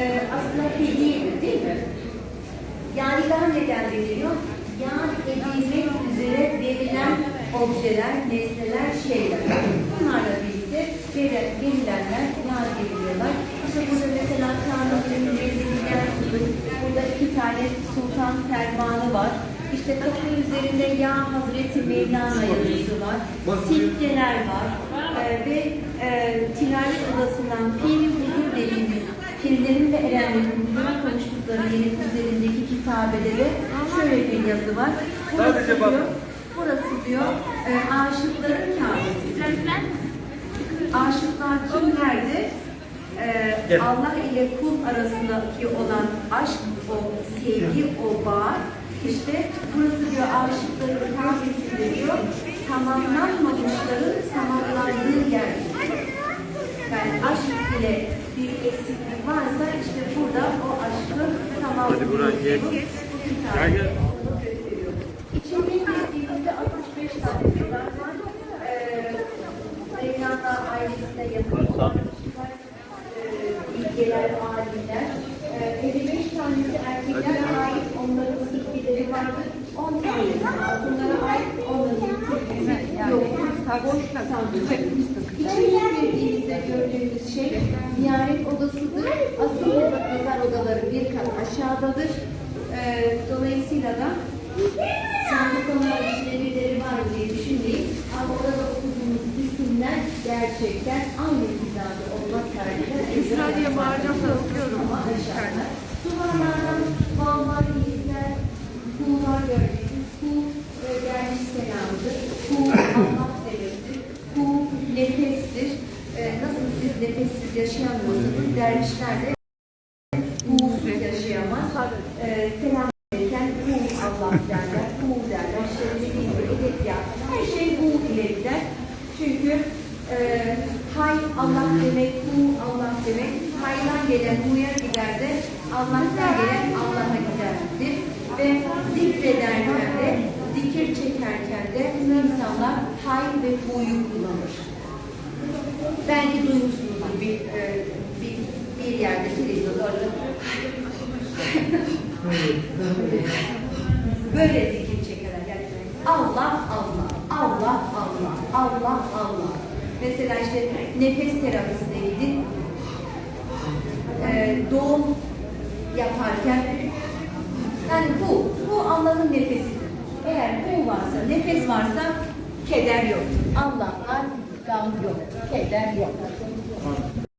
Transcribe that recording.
Ee, aslında hediyeydi değil mi? Yani Yadigar neden deniliyor? Yad edilmek üzere verilen objeler, nesneler, şeyler. Bunlarla birlikte verilenler yad ediliyorlar. İşte burada mesela Tanrı ürünlerinden tutun. Burada iki tane sultan fermanı var. İşte kapı üzerinde Ya Hazreti Mevlana yazısı var. Sikkeler var. Ee, ve e, tilavet odasından Pir üzerindeki kitabede de şöyle bir yazı var. Burası Sadece bak. diyor, burası diyor e, aşıkların Kabe'si. Aşıklar kimlerdi? Evet. Allah ile kul arasındaki olan aşk, o sevgi, o bağ. İşte burası diyor aşıkların Kabe'sinde diyor, tamamlanmamışların aşk ile bir eksiklik varsa işte burada o aşkı tamamlıyor. Hadi Burhan, gel. Bu kitap Gel, gel. İçinde girdiğimizde 65 tane kitap var. Ee, Mevlana ailesine yakın olan e, bilgeler, alimler. E, 55 tanesi erkeklere ait, onların sikkileri vardır. 10 tanesi kadınlara ait, onların sikkileri yoktur. Boş. İçeriye girdiğimizde gördüğümüz şey ziyaret odasıdır. Asıl mezar odaları bir kat aşağıdadır. E, dolayısıyla da sandık olarak işlevleri var diye düşünmeyin. Ama orada okuduğumuz isimler gerçekten aynı kitabı olmak kaydıyla Esra diye bağıracağım da okuyorum. ama aşağıda. Duvarlardan ballar, yiğitler, kuğular gördüğünüz kuğu e, gelmiş selamdır. Kuğu Allah demektir. Kuğu nefestir. E, nasıl siz nefessiz yaşayamıyorsanız dervişler de kuğusuz yaşayamaz. E, selam verirken kuğu Allah derler, kuğu derler. İşte dediğim gibi edebiyat, her şey kuğu ile gider. Çünkü e, hay Allah demek, kuğu Allah demek. Haydan gelen kuğuya gider de Allah'tan gelen Allah'a giderdir. Ve zikrederken de, zikir çekerken de insanlar hay ve kuğuyu kullanır. Belki duymuşsunuzdur bir, e, bir, bir yerde televizyonda Böyle zikir çekerler. Yani Allah Allah, Allah Allah, Allah Allah. Mesela işte nefes terapisine gidin. Ee, doğum yaparken yani bu, bu Allah'ın nefesidir. Eğer bu varsa, nefes varsa keder yok. Allah var, gam yok, keder yok.